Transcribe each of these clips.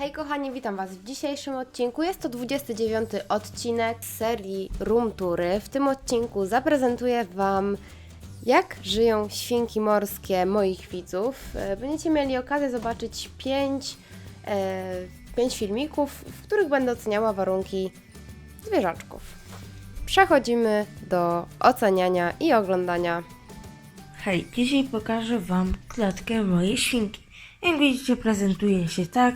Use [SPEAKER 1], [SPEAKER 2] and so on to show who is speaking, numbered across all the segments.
[SPEAKER 1] Hej kochani, witam Was w dzisiejszym odcinku. Jest to 29 odcinek serii Room Tury. W tym odcinku zaprezentuję Wam, jak żyją świnki morskie moich widzów. E, Będziecie mieli okazję zobaczyć 5 e, pięć filmików, w których będę oceniała warunki zwierzaczków. Przechodzimy do oceniania i oglądania
[SPEAKER 2] Hej, dzisiaj pokażę Wam klatkę mojej świnki. Jak widzicie, prezentuje się tak.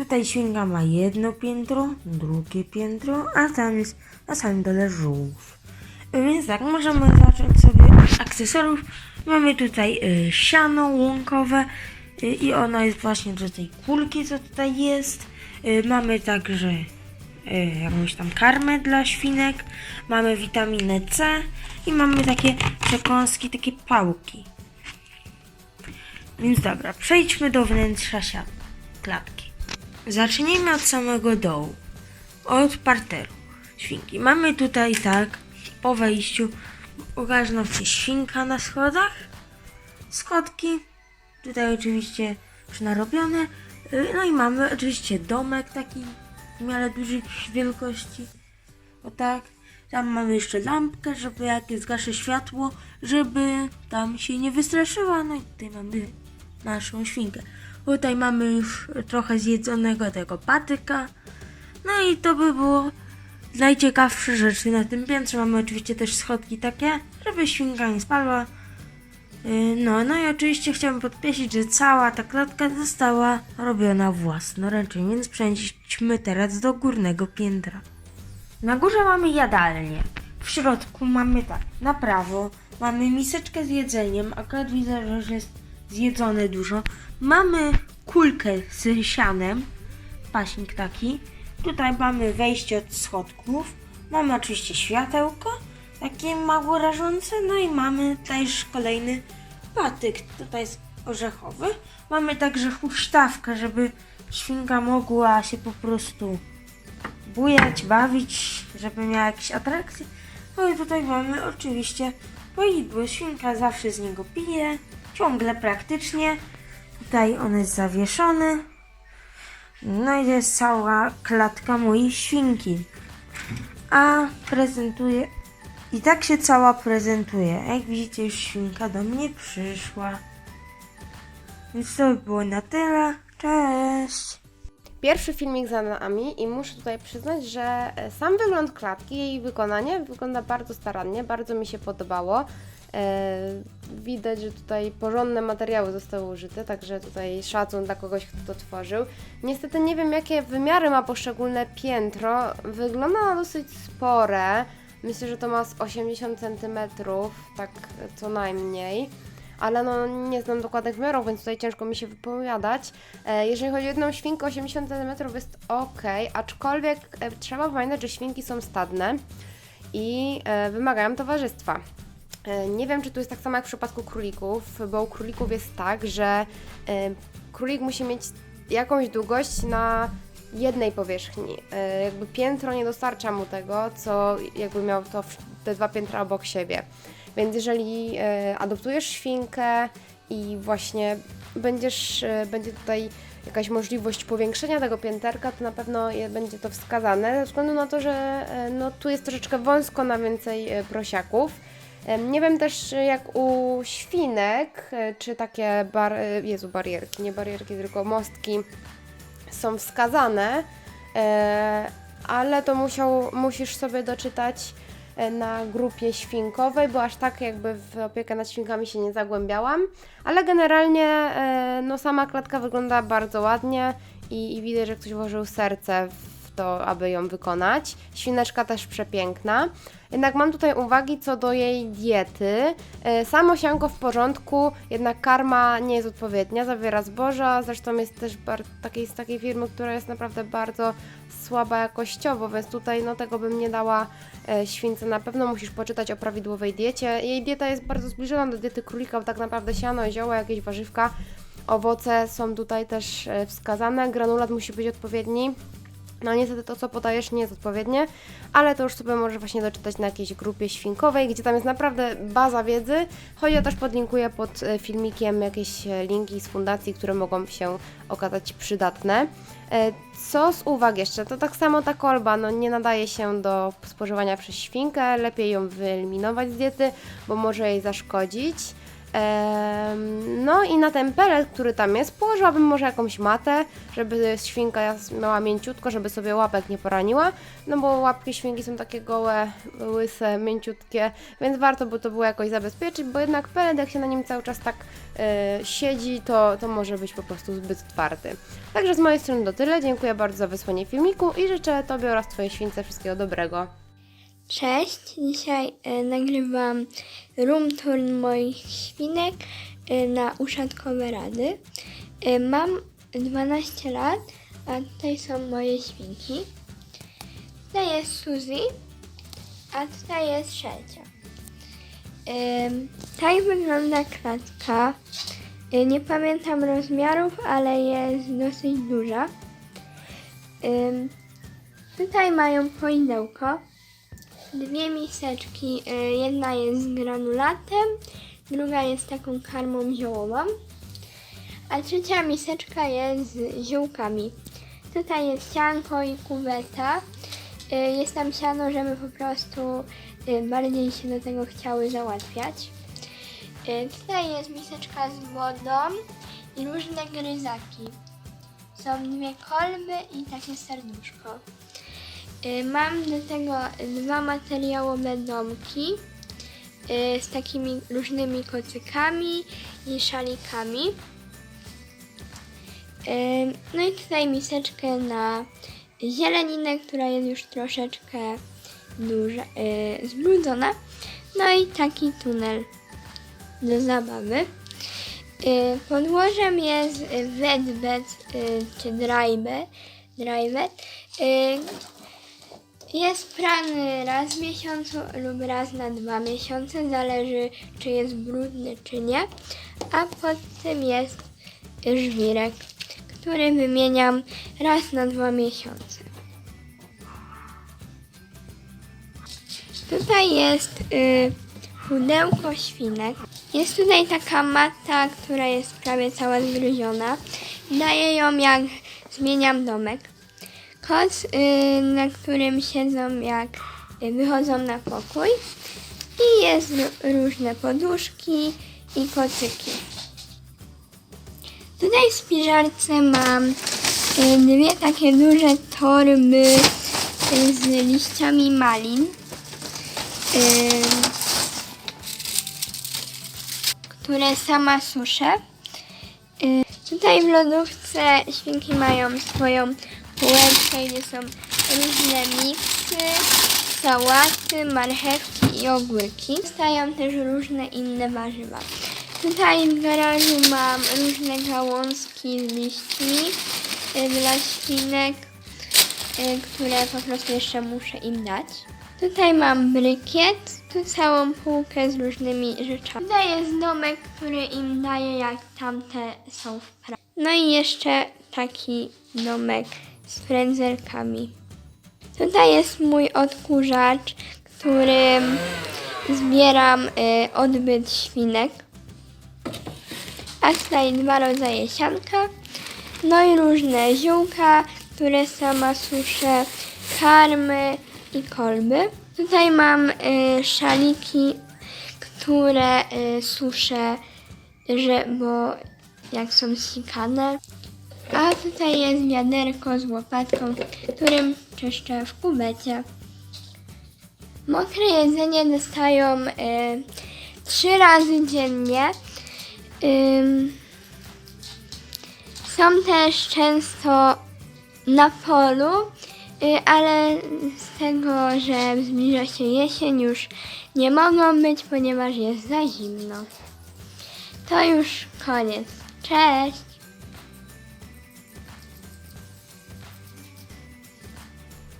[SPEAKER 2] Tutaj świnka ma jedno piętro, drugie piętro, a tam jest na samym dole żółw. Więc tak, możemy zacząć sobie od akcesoriów. Mamy tutaj y, siano łąkowe y, i ona jest właśnie do tej kulki, co tutaj jest. Y, mamy także y, jakąś tam karmę dla świnek, mamy witaminę C i mamy takie przekąski, takie pałki. Więc dobra, przejdźmy do wnętrza siat, klatki. Zacznijmy od samego dołu, od parteru świnki. Mamy tutaj tak, po wejściu pokażę nam się świnka na schodach, schodki, tutaj oczywiście już narobione, y, no i mamy oczywiście domek taki w miarę dużej wielkości, o tak. Tam mamy jeszcze lampkę, żeby jak zgaszę światło, żeby tam się nie wystraszyła. No i tutaj mamy naszą świnkę. Tutaj mamy już trochę zjedzonego tego patyka. No i to by było najciekawsze rzeczy na tym piętrze. Mamy oczywiście też schodki takie, żeby świnka nie spadła. Yy, No, no i oczywiście chciałbym podkreślić, że cała ta klatka została robiona własnoręcznie, więc przejdźmy teraz do górnego piętra. Na górze mamy jadalnię. W środku mamy tak, na prawo mamy miseczkę z jedzeniem, akurat widzę, że jest zjedzone dużo. Mamy kulkę z sianem, paśnik taki. Tutaj mamy wejście od schodków. Mamy oczywiście światełko, takie mało rażące, no i mamy też kolejny patyk, tutaj jest orzechowy. Mamy także huśtawkę, żeby świnka mogła się po prostu bujać, bawić, żeby miała jakieś atrakcje. No i tutaj mamy oczywiście poidło. Świnka zawsze z niego pije, ciągle praktycznie. Tutaj on jest zawieszony. No i jest cała klatka mojej świnki. A prezentuje. I tak się cała prezentuje. Jak widzicie, już świnka do mnie przyszła. Więc to by było na tyle. Cześć!
[SPEAKER 1] Pierwszy filmik za nami i muszę tutaj przyznać, że e, sam wygląd klatki, jej wykonanie wygląda bardzo starannie, bardzo mi się podobało. E, widać, że tutaj porządne materiały zostały użyte, także tutaj szacun dla kogoś, kto to tworzył. Niestety nie wiem, jakie wymiary ma poszczególne piętro. Wygląda na dosyć spore. Myślę, że to ma z 80 cm, tak co najmniej ale no nie znam dokładnych wymiarów, więc tutaj ciężko mi się wypowiadać. E, jeżeli chodzi o jedną świnkę, 80 cm jest ok, aczkolwiek e, trzeba pamiętać, że świnki są stadne i wymagają towarzystwa. E, Nie wiem, czy tu jest tak samo jak w przypadku królików, bo u królików jest tak, że e, królik musi mieć jakąś długość na jednej powierzchni. E, Jakby piętro nie dostarcza mu tego, co jakby miał to te dwa piętra obok siebie. Więc jeżeli adoptujesz świnkę i właśnie będziesz, będzie tutaj jakaś możliwość powiększenia tego pięterka, to na pewno będzie to wskazane, ze względu na to, że no, tu jest troszeczkę wąsko na więcej prosiaków. Nie wiem też jak u świnek, e, czy takie bar, e, Jezu, barierki, nie barierki, tylko mostki są wskazane, e, ale to musiał, musisz sobie doczytać na grupie świnkowej, bo aż tak jakby w opiekę nad świnkami się nie zagłębiałam, ale generalnie no sama klatka wygląda bardzo ładnie i, i widać, że ktoś włożył serce w to, aby ją wykonać. Świneczka też przepiękna. Jednak mam tutaj uwagi co do jej diety. E, Samo sianko w porządku, jednak karma nie jest odpowiednia, zawiera zboża, zresztą jest też takiej, z takiej firmy, która jest naprawdę bardzo słaba jakościowo, więc tutaj no tego bym nie dała e, śwince. Na pewno musisz poczytać o prawidłowej diecie. Jej dieta jest bardzo zbliżona do diety królika, bo tak naprawdę siano, zioła, jakieś warzywka, owoce są tutaj też e, wskazane. Granulat musi być odpowiedni. No niestety to, co podajesz, nie jest odpowiednie, ale to już sobie możesz właśnie doczytać na jakiejś grupie świnkowej, gdzie tam jest naprawdę baza wiedzy. Chodzi też podlinkuję pod e, filmikiem jakieś e, linki z fundacji, które mogą się okazać przydatne. E, Co z uwag jeszcze? To tak samo ta kolba, no nie nadaje się do spożywania przez świnkę, lepiej ją wyeliminować z diety, bo może jej zaszkodzić. No i na ten pelet, który tam jest, położyłabym może jakąś matę, żeby świnka miała mięciutko, żeby sobie łapek nie poraniła, no bo łapki świnki są takie gołe, łyse, mięciutkie, więc warto by to było jakoś zabezpieczyć, bo jednak pelet jak się na nim cały czas tak e, siedzi, to, to może być po prostu zbyt twardy. Także z mojej strony to tyle, dziękuję bardzo za wysłanie filmiku i życzę Tobie oraz Twojej śwince wszystkiego dobrego.
[SPEAKER 3] Cześć, dzisiaj e, nagrywam room tour moich świnek e, na uszatkowe rady. E, mam 12 lat, a tutaj są moje świnki. Tutaj jest Suzy, a tutaj jest Szelcia. E, tak wygląda klatka. Nie pamiętam rozmiarów, ale jest dosyć duża. Tutaj mają poidełko dwie miseczki. y, Jedna jest z granulatem, druga jest taką karmą ziołową, a trzecia miseczka jest z ziółkami. Tutaj jest sianko i kuweta. Y, Jest tam siano, żeby po prostu y, bardziej się do tego chciały załatwiać. Tutaj jest miseczka z wodą i różne gryzaki. Są dwie kolby i takie serduszko. Y, Mam do tego dwa materiałowe domki y, z takimi różnymi kocykami i szalikami. Y, No i tutaj miseczkę na zieleninę, która jest już troszeczkę duża, zbrudzona. No i taki tunel do zabawy. Podłożem jest wetbed czy drybed. drybed. Jest prany raz w miesiącu lub raz na dwa miesiące, zależy czy jest brudny czy nie. A pod tym jest żwirek, który wymieniam raz na dwa miesiące. Tutaj jest y, pudełko świnek. Jest tutaj taka mata, która jest prawie cała zgryziona. Daję ją jak zmieniam domek koc, y, na którym siedzą jak wychodzą na pokój. I jest ró- różne poduszki i kocyki. Tutaj w spiżarce mam y, dwie takie duże torby y, z liściami malin. y, które sama suszę. Tutaj w lodówce świnki mają swoją półeczkę, gdzie są różne miksy, sałaty, marchewki i ogórki. Stają też różne inne warzywa. Tutaj w garażu mam różne gałązki z liśćmi y, dla świnek, y, które po prostu jeszcze muszę im dać. Tutaj mam brykiet, tu całą półkę z różnymi rzeczami. Tutaj jest domek, który im daje, jak tamte są w pracy. No i jeszcze taki domek z frędzelkami. Tutaj jest mój odkurzacz, którym zbieram y, odbyt świnek. A tutaj dwa rodzaje sianka. No i różne ziółka, które sama suszę, karmy i kolby. Tutaj mam y, szaliki, które y, suszę, że, bo jak są sikane. A tutaj jest wiaderko z łopatką, którym czyszczę w kubecie. Mokre jedzenie dostają y, trzy razy dziennie. Ym, są też często na polu, y, ale z tego, że zbliża się jesień, już nie mogą być, ponieważ jest za zimno. To już koniec. Cześć!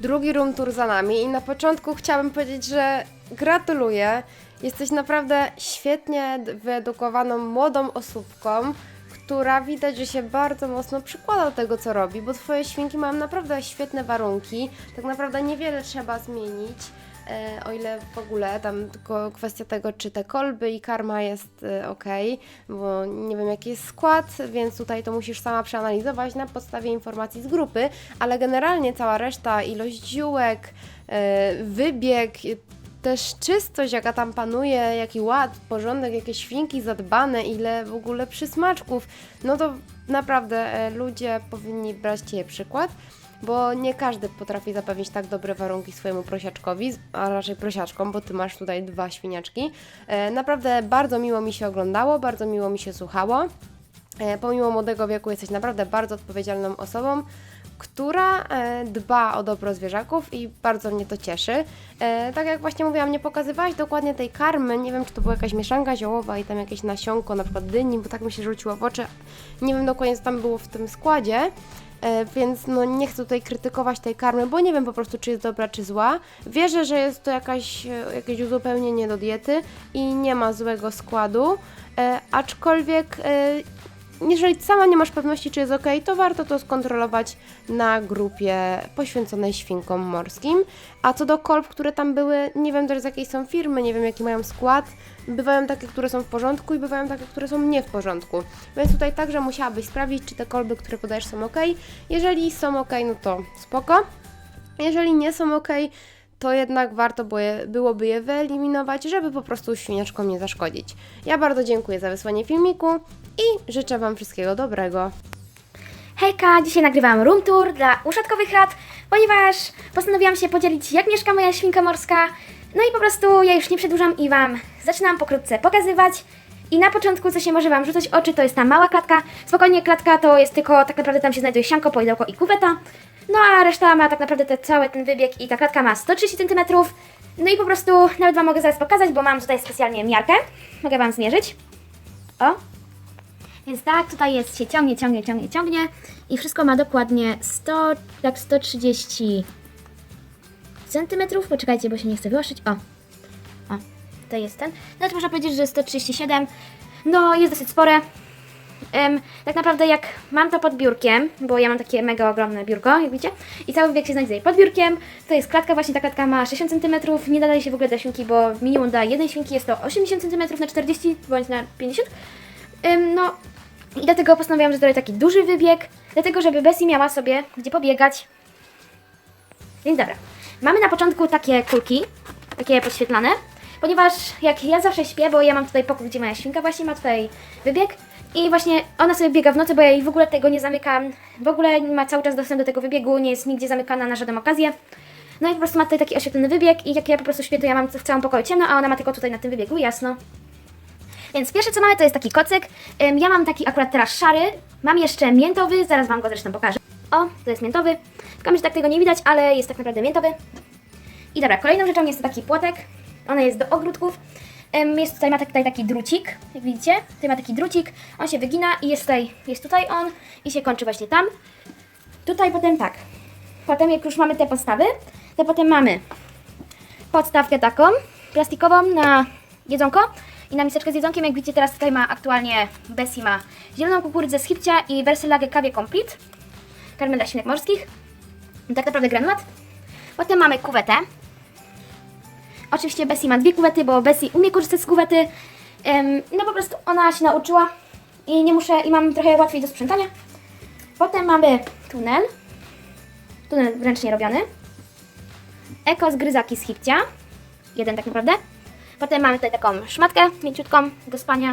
[SPEAKER 1] Drugi room tour za nami i na początku chciałabym powiedzieć, że gratuluję. Jesteś naprawdę świetnie wyedukowaną młodą osóbką, która widać, że się bardzo mocno przykłada do tego, co robi, bo Twoje świnki mają naprawdę świetne warunki. Tak naprawdę niewiele trzeba zmienić. E, o ile w ogóle tam tylko kwestia tego, czy te kolby i karma jest e, ok, bo nie wiem jaki jest skład, więc tutaj to musisz sama przeanalizować na podstawie informacji z grupy, ale generalnie cała reszta, ilość ziółek, e, wybieg, też czystość, jaka tam panuje, jaki ład, porządek, jakie świnki zadbane, ile w ogóle przysmaczków, no to naprawdę ludzie powinni brać Ciebie przykład, bo nie każdy potrafi zapewnić tak dobre warunki swojemu prosiaczkowi, a raczej prosiaczkom, bo Ty masz tutaj dwa świniaczki. E, Naprawdę bardzo miło mi się oglądało, bardzo miło mi się słuchało. E, Pomimo młodego wieku jesteś naprawdę bardzo odpowiedzialną osobą, która e, dba o dobro zwierzaków i bardzo mnie to cieszy. Tak jak właśnie mówiłam, nie pokazywałaś dokładnie tej karmy, nie wiem czy to była jakaś mieszanka ziołowa i tam jakieś nasionko, na przykład dyni, bo tak mi się rzuciło w oczy. Nie wiem dokładnie co tam było w tym składzie. E, Więc no nie chcę tutaj krytykować tej karmy, bo nie wiem po prostu, czy jest dobra, czy zła. Wierzę, że jest to jakaś, e, jakieś uzupełnienie do diety i nie ma złego składu. E, aczkolwiek jeżeli sama nie masz pewności, czy jest ok, to warto to skontrolować na grupie poświęconej świnkom morskim. A co do kolb, które tam były, nie wiem też z jakiej są firmy, nie wiem jaki mają skład. Bywają takie, które są w porządku i bywają takie, które są nie w porządku. Więc tutaj także musiałabyś sprawdzić, czy te kolby, które podajesz są ok. Jeżeli są ok, no to spoko. Jeżeli nie są ok, to jednak warto byłoby je wyeliminować, żeby po prostu świniaczkom nie zaszkodzić. Ja bardzo dziękuję za wysłanie filmiku i życzę Wam wszystkiego dobrego.
[SPEAKER 4] Hejka, dzisiaj nagrywam room tour dla uszatkowych rad, ponieważ postanowiłam się podzielić jak mieszka moja świnka morska. No i po prostu ja już nie przedłużam i Wam zaczynam pokrótce pokazywać. I na początku, co się może Wam rzucać oczy, to jest ta mała klatka. Spokojnie, klatka to jest tylko, tak naprawdę tam się znajduje sianko, pojedełko i kuweta. No a reszta ma tak naprawdę te, cały ten wybieg i ta klatka ma 130 cm. No i po prostu nawet Wam mogę zaraz pokazać, bo mam tutaj specjalnie miarkę. Mogę Wam zmierzyć. O, więc tak, tutaj jest się ciągnie, ciągnie, ciągnie, ciągnie i wszystko ma dokładnie 100, tak 130 centymetrów. Poczekajcie, bo się nie chcę wyłaszyć. O, o, to jest ten. Nawet można powiedzieć, że 137. No, jest dosyć spore. Em, tak naprawdę jak mam to pod biurkiem, bo ja mam takie mega ogromne biurko, jak widzicie, i cały wybieg się znajduje pod biurkiem, to jest klatka, właśnie ta klatka ma 60 cm, nie nadaje się w ogóle do świnki, bo minimum dla jednej świnki jest to 80 cm na 40 bądź na 50. Ym, no i dlatego postanowiłam, że zrobię taki duży wybieg, dlatego żeby Bessie miała sobie gdzie pobiegać. Więc dobra, mamy na początku takie kulki, takie podświetlane, ponieważ jak ja zawsze śpię, bo ja mam tutaj pokój, gdzie moja świnka właśnie ma tutaj wybieg i właśnie ona sobie biega w nocy, bo ja jej w ogóle tego nie zamykam, w ogóle ma cały czas dostęp do tego wybiegu, nie jest nigdzie zamykana na żadną okazję. No i po prostu ma tutaj taki oświetlony wybieg i jak ja po prostu śpię, to ja mam w całym pokoju ciemno, a ona ma tylko tutaj na tym wybiegu jasno. Więc pierwsze co mamy to jest taki kocyk. Ja mam taki akurat teraz szary. Mam jeszcze miętowy, zaraz Wam go zresztą pokażę. O, to jest miętowy. W kamerze tak tego nie widać, ale jest tak naprawdę miętowy. I dobra, kolejną rzeczą jest to taki płotek. On jest do ogródków. Jest tutaj, ma tak- tutaj taki drucik, jak widzicie. Tutaj ma taki drucik, on się wygina i jest tutaj, jest tutaj on i się kończy właśnie tam. Tutaj potem tak. Potem jak już mamy te podstawy, to potem mamy podstawkę taką plastikową na jedzonko i na miseczkę z jedzonkiem. Jak widzicie teraz tutaj ma aktualnie Bessie ma zieloną kukurydzę z hipcia i Versilage Kawie Complete. Karmę dla świnek morskich. Tak naprawdę granulat. Potem mamy kuwetę. Oczywiście Bessie ma dwie kuwety, bo Bessie umie korzystać z kuwety. No po prostu ona się nauczyła i nie muszę, i mam trochę łatwiej do sprzątania. Potem mamy tunel. Tunel ręcznie robiony. Eko zgryzaki z hipcia. Jeden tak naprawdę. Potem mamy tutaj taką szmatkę mięciutką do spania,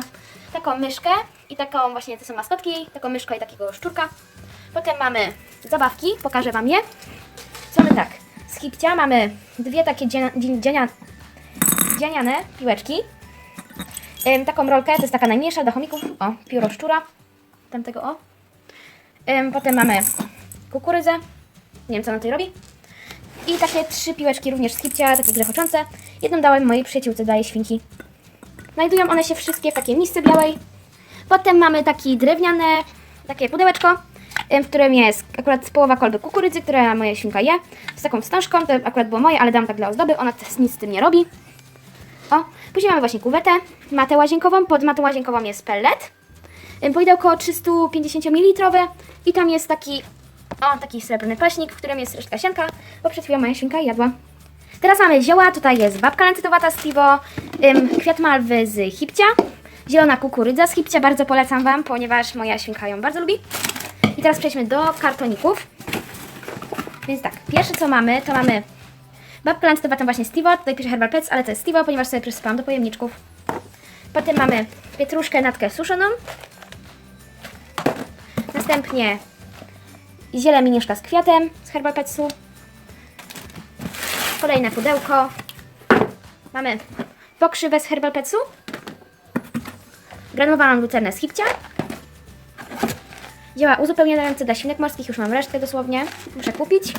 [SPEAKER 4] taką myszkę i taką właśnie, to są maskotki, taką myszkę i takiego szczurka. Potem mamy zabawki, pokażę Wam je. Mamy tak, z hipcia mamy dwie takie dzienia, piłeczki. Ym, taką rolkę, to jest taka najmniejsza do chomików, o, pióro szczura, tamtego o. Ym, potem mamy kukurydzę, nie wiem co ona tutaj robi. I takie trzy piłeczki również z hipcia, takie grechoczące. Jedną dałem mojej przyjaciółce, daję świnki. Znajdują one się wszystkie w takiej misce białej. Potem mamy takie drewniane, takie pudełeczko, w którym jest akurat połowa kolby kukurydzy, która moja świnka je. Z taką wstążką, to akurat było moje, ale dam tak dla ozdoby, ona nic z tym nie robi. O, później mamy właśnie kuwetę, matę łazienkową, pod matą łazienkową jest pellet. Ym, Poidełko 350 ml i tam jest taki, o, taki srebrny paśnik, w którym jest resztka sianka, bo przed chwilą moja świnka jadła. Teraz mamy zioła, tutaj jest babka lancytowata z Tivo, ym, kwiat malwy z hipcia, zielona kukurydza z hipcia, bardzo polecam Wam, ponieważ moja świnka ją bardzo lubi. I teraz przejdźmy do kartoników. Więc tak, pierwsze co mamy, to mamy babkę lancytowatą właśnie z Tivo, tutaj pisze Herbal Pets, ale to jest Tivo, ponieważ sobie przysypałam do pojemniczków. Potem mamy pietruszkę natkę suszoną. Następnie ziele miniszka z kwiatem z Herbal Petsu. Kolejne pudełko. Mamy pokrzywę z Herbal Petsu. Granulowaną lucernę z hipcia. Dzieła uzupełniające dla świnek morskich, już mam resztę dosłownie. Muszę kupić.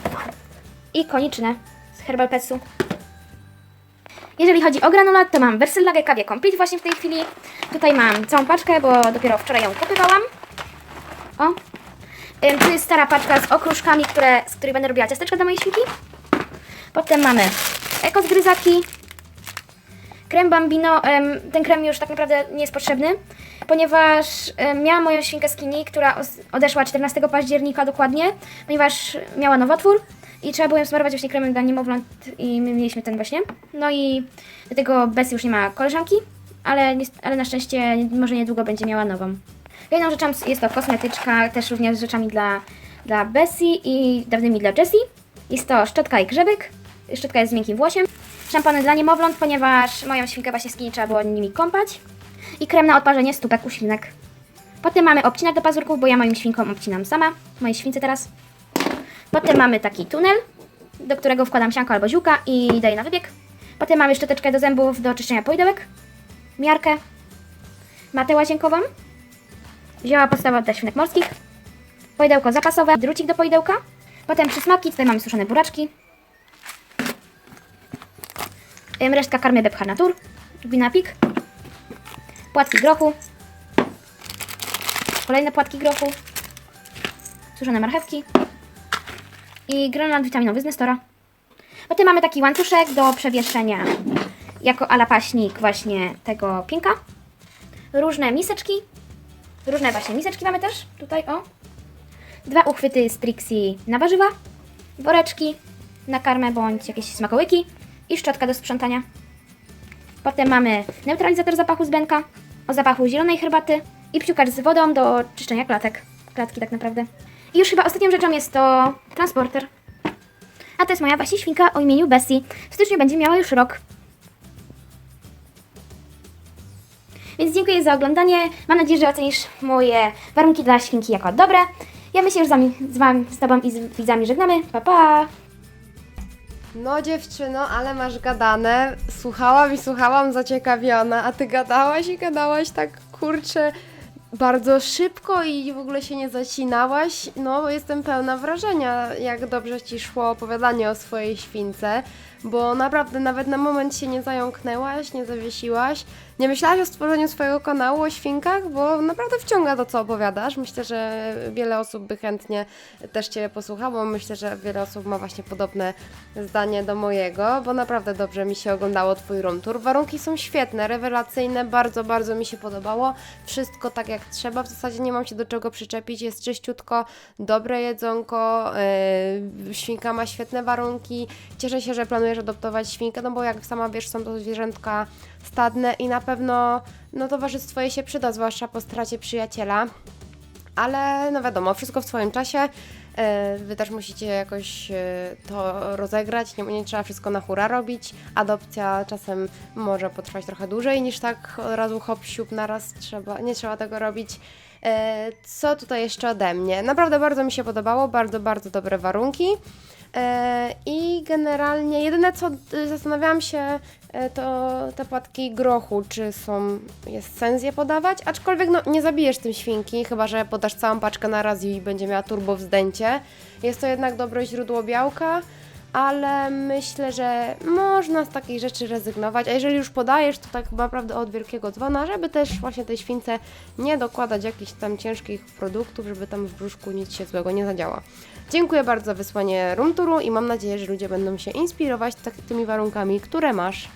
[SPEAKER 4] I koniczne z Herbal Petsu. Jeżeli chodzi o granulat, to mam Versylage Kawie Complete właśnie w tej chwili. Tutaj mam całą paczkę, bo dopiero wczoraj ją kupywałam. O. Ym, Tu jest stara paczka z okruszkami, które, z której będę robiła ciasteczka dla mojej świnki. Potem mamy eko zgryzaki. Krem Bambino, ten krem już tak naprawdę nie jest potrzebny, ponieważ miałam moją świnkę skinny, która odeszła 14 października dokładnie, ponieważ miała nowotwór i trzeba było ją smarować właśnie kremem dla niemowląt i my mieliśmy ten właśnie. No i dlatego Bessie już nie ma koleżanki, ale, ale na szczęście może niedługo będzie miała nową. Kolejną rzeczą jest to kosmetyczka, też również z rzeczami dla, dla Bessie i dawnymi dla Jessie. Jest to szczotka i grzebek. Szczotka jest z miękkim włosiem. Szampony dla niemowląt, ponieważ moją świnkę właśnie skinny trzeba było nimi kąpać. I krem na odparzenie stópek u świnek. Potem mamy obcinak do pazurków, bo ja moim świnkom obcinam sama. Mojej śwince teraz. Potem mamy taki tunel, do którego wkładam sianko albo ziółka i daję na wybieg. Potem mamy szczoteczkę do zębów do czyszczenia poidełek. Miarkę. Matę łazienkową. Wzięła podstawę dla świnek morskich. Poidełko zapasowe, drucik do poidełka. Potem przysmaki, tutaj mamy suszone buraczki. Resztka karmy Bepcha Natur. Gwinapik. Płatki grochu. Kolejne płatki grochu. Suszone marchewki. I granat witaminowy z Nestora. Potem mamy taki łańcuszek do przewieszenia jako ala paśnik właśnie tego pięka. Różne miseczki. Różne właśnie miseczki mamy też. Tutaj o. Dwa uchwyty z Trixie na warzywa. Woreczki na karmę bądź jakieś smakołyki. I szczotka do sprzątania. Potem mamy neutralizator zapachu z Benka o zapachu zielonej herbaty i psiukacz z wodą do czyszczenia klatek. Klatki tak naprawdę. I już chyba ostatnią rzeczą jest to transporter. A to jest moja właśnie świnka o imieniu Bessie. W styczniu będzie miała już rok. Więc dziękuję za oglądanie. Mam nadzieję, że ocenisz moje warunki dla świnki jako dobre. Ja my się już z wami, z, wami, z Tobą i z widzami żegnamy. Pa, pa!
[SPEAKER 1] No dziewczyno, ale masz gadane. Słuchałam i słuchałam zaciekawiona, a ty gadałaś i gadałaś tak kurczę bardzo szybko i w ogóle się nie zacinałaś. No, jestem pełna wrażenia, jak dobrze ci szło opowiadanie o swojej śwince, bo naprawdę nawet na moment się nie zająknęłaś, nie zawiesiłaś. Nie myślałaś o stworzeniu swojego kanału o świnkach, bo naprawdę wciąga to, co opowiadasz. Myślę, że wiele osób by chętnie też Cię posłuchało. Myślę, że wiele osób ma właśnie podobne zdanie do mojego, bo naprawdę dobrze mi się oglądało Twój room tour. Warunki są świetne, rewelacyjne, bardzo, bardzo mi się podobało. Wszystko tak jak trzeba, w zasadzie nie mam się do czego przyczepić, jest czyściutko, dobre jedzonko, yy, świnka ma świetne warunki. Cieszę się, że planujesz adoptować świnkę, no bo jak sama wiesz, są to zwierzętka stadne i na pewno no, towarzystwo jej się przyda, zwłaszcza po stracie przyjaciela. Ale no wiadomo, wszystko w swoim czasie. E, Wy też musicie jakoś e, to rozegrać, nie, nie trzeba wszystko na hura robić. Adopcja czasem może potrwać trochę dłużej niż tak od razu hop siup naraz trzeba, nie trzeba tego robić. E, Co tutaj jeszcze ode mnie? Naprawdę bardzo mi się podobało, bardzo, bardzo dobre warunki. E, I generalnie jedyne co y, zastanawiałam się, e, to te płatki grochu, czy są, jest sens je podawać, aczkolwiek no, nie zabijesz tym świnki, chyba że podasz całą paczkę na raz i będzie miała turbo wzdęcie. Jest to jednak dobre źródło białka, ale myślę, że można z takiej rzeczy rezygnować, a jeżeli już podajesz, to tak naprawdę od wielkiego dzwona, żeby też właśnie tej śwince nie dokładać jakichś tam ciężkich produktów, żeby tam w brzuszku nic się złego nie zadziała. Dziękuję bardzo za wysłanie room touru i mam nadzieję, że ludzie będą się inspirować tak, tymi warunkami, które masz.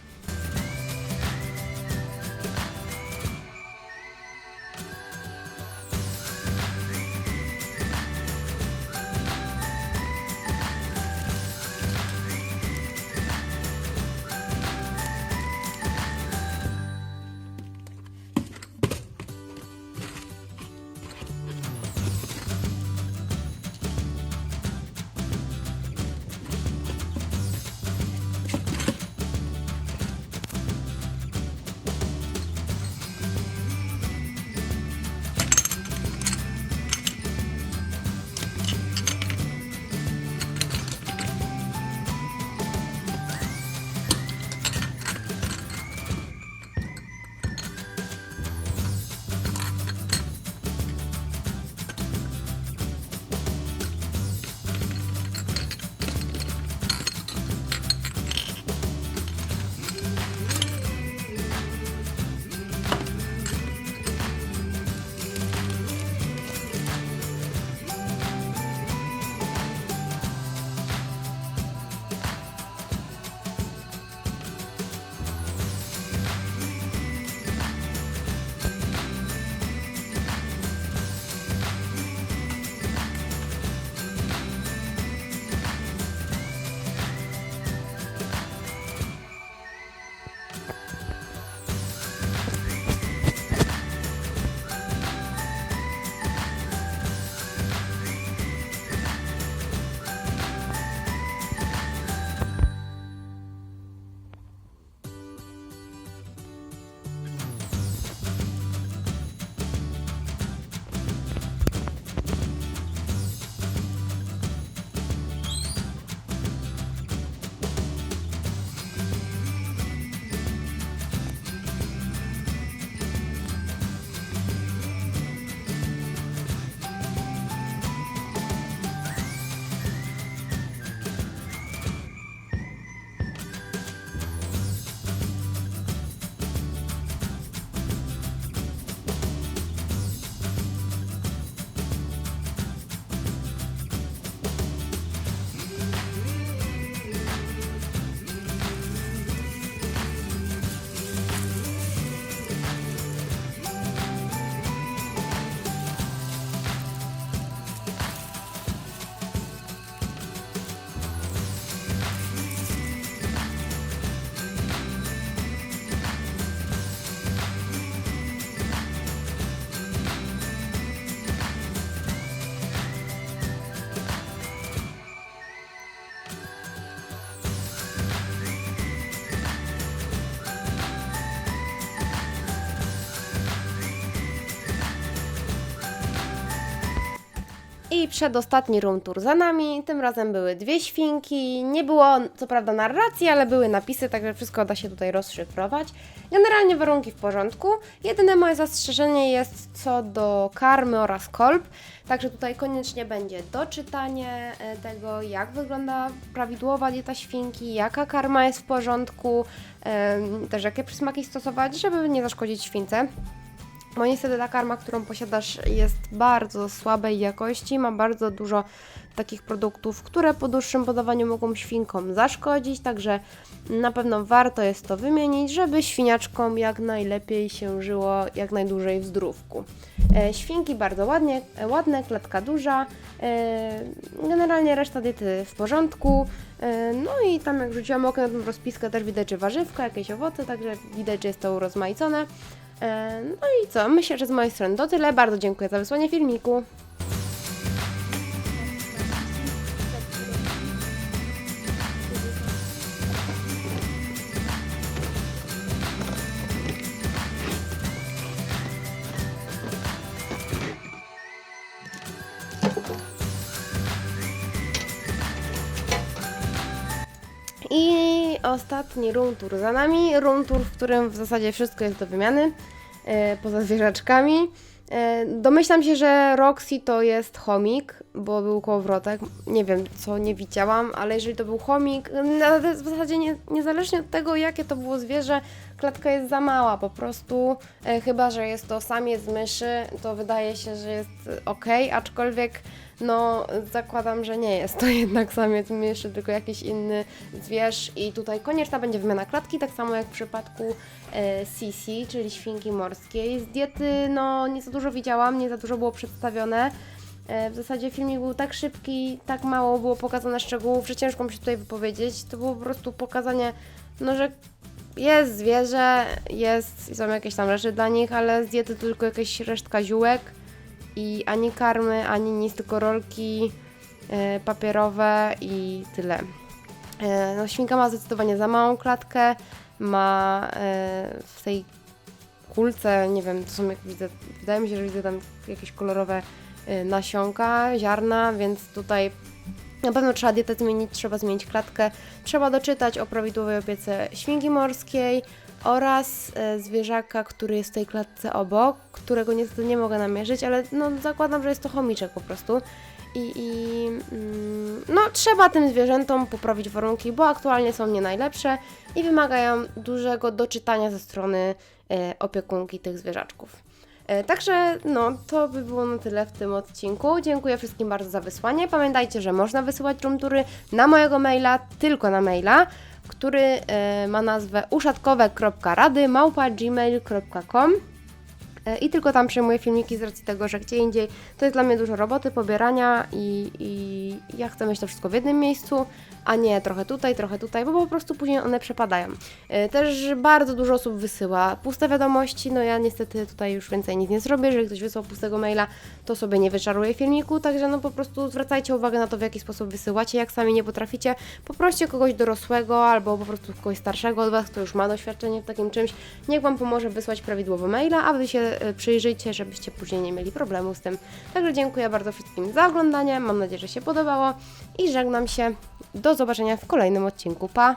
[SPEAKER 1] I przedostatni room tour za nami. Tym razem były dwie świnki. Nie było co prawda narracji, ale były napisy, także wszystko da się tutaj rozszyfrować. Generalnie warunki w porządku. Jedyne moje zastrzeżenie jest co do karmy oraz kolb. Także tutaj koniecznie będzie doczytanie e, tego, jak wygląda prawidłowa dieta świnki, jaka karma jest w porządku, też jakie przysmaki stosować, żeby nie zaszkodzić śwince. Bo niestety ta karma, którą posiadasz, jest bardzo słabej jakości, ma bardzo dużo takich produktów, które po dłuższym podawaniu mogą świnkom zaszkodzić, także na pewno warto jest to wymienić, żeby świniaczkom jak najlepiej się żyło, jak najdłużej w zdrówku. E, świnki bardzo ładnie, e, ładne, klatka duża, e, generalnie reszta diety w porządku, no i tam jak rzuciłam okiem na tą rozpiskę też widać, że warzywka, jakieś owoce, także widać, że jest to urozmaicone. E, No i co? Myślę, że z mojej strony to tyle. Bardzo dziękuję za wysłanie filmiku. Ostatni room za nami. Room w którym w zasadzie wszystko jest do wymiany, e, poza zwierzaczkami. E, domyślam się, że Roxy to jest chomik, bo był kołowrotek. Nie wiem, co nie widziałam, ale jeżeli to był chomik, na, w zasadzie nie, niezależnie od tego, jakie to było zwierzę, klatka jest za mała po prostu. E, chyba, że jest to samiec myszy, to wydaje się, że jest ok, aczkolwiek no zakładam, że nie jest to jednak samiec myszy, tylko jakiś inny zwierz i tutaj konieczna będzie wymiana klatki, tak samo jak w przypadku e, Sisi, czyli świnki morskiej. Z diety no nie za dużo widziałam, nie za dużo było przedstawione. E, w zasadzie filmik był tak szybki, tak mało było pokazane szczegółów, że ciężko mi się tutaj wypowiedzieć. To było po prostu pokazanie, no że jest zwierzę, jest, są jakieś tam rzeczy dla nich, ale z diety tylko jakaś resztka ziółek i ani karmy, ani nic, tylko rolki e, papierowe i tyle. E, no, świnka ma zdecydowanie za małą klatkę, ma e, w tej kulce, nie wiem, to są jak widzę, wydaje mi się, że widzę tam jakieś kolorowe nasionka, ziarna, więc tutaj na pewno trzeba dietę zmienić, trzeba zmienić klatkę, trzeba doczytać o prawidłowej opiece świnki morskiej oraz e, zwierzaka, który jest w tej klatce obok, którego niestety nie mogę namierzyć, ale no, zakładam, że jest to chomiczek po prostu. I, i mm, no, trzeba tym zwierzętom poprawić warunki, bo aktualnie są nie najlepsze i wymagają dużego doczytania ze strony e, opiekunki tych zwierzaczków. E, Także no, to by było na tyle w tym odcinku. Dziękuję wszystkim bardzo za wysłanie. Pamiętajcie, że można wysyłać roomtury na mojego maila, tylko na maila, który e, ma nazwę uszatkowe.rady małpa gmail.com E, i tylko tam przyjmuję filmiki z racji tego, że gdzie indziej. To jest dla mnie dużo roboty, pobierania i, i ja chcę mieć to wszystko w jednym miejscu, a nie trochę tutaj, trochę tutaj, bo po prostu później one przepadają. E, Też bardzo dużo osób wysyła puste wiadomości, no ja niestety tutaj już więcej nic nie zrobię, jeżeli ktoś wysłał pustego maila, to sobie nie wyczaruję filmiku, także no po prostu zwracajcie uwagę na to, w jaki sposób wysyłacie, jak sami nie potraficie, poproście kogoś dorosłego albo po prostu kogoś starszego od Was, kto już ma doświadczenie w takim czymś, niech Wam pomoże wysłać prawidłowo maila, a Wy się e, przyjrzyjcie, żebyście później nie mieli problemu z tym. Także dziękuję bardzo wszystkim za oglądanie, mam nadzieję, że się podobało i żegnam się. Do zobaczenia w kolejnym odcinku. Pa!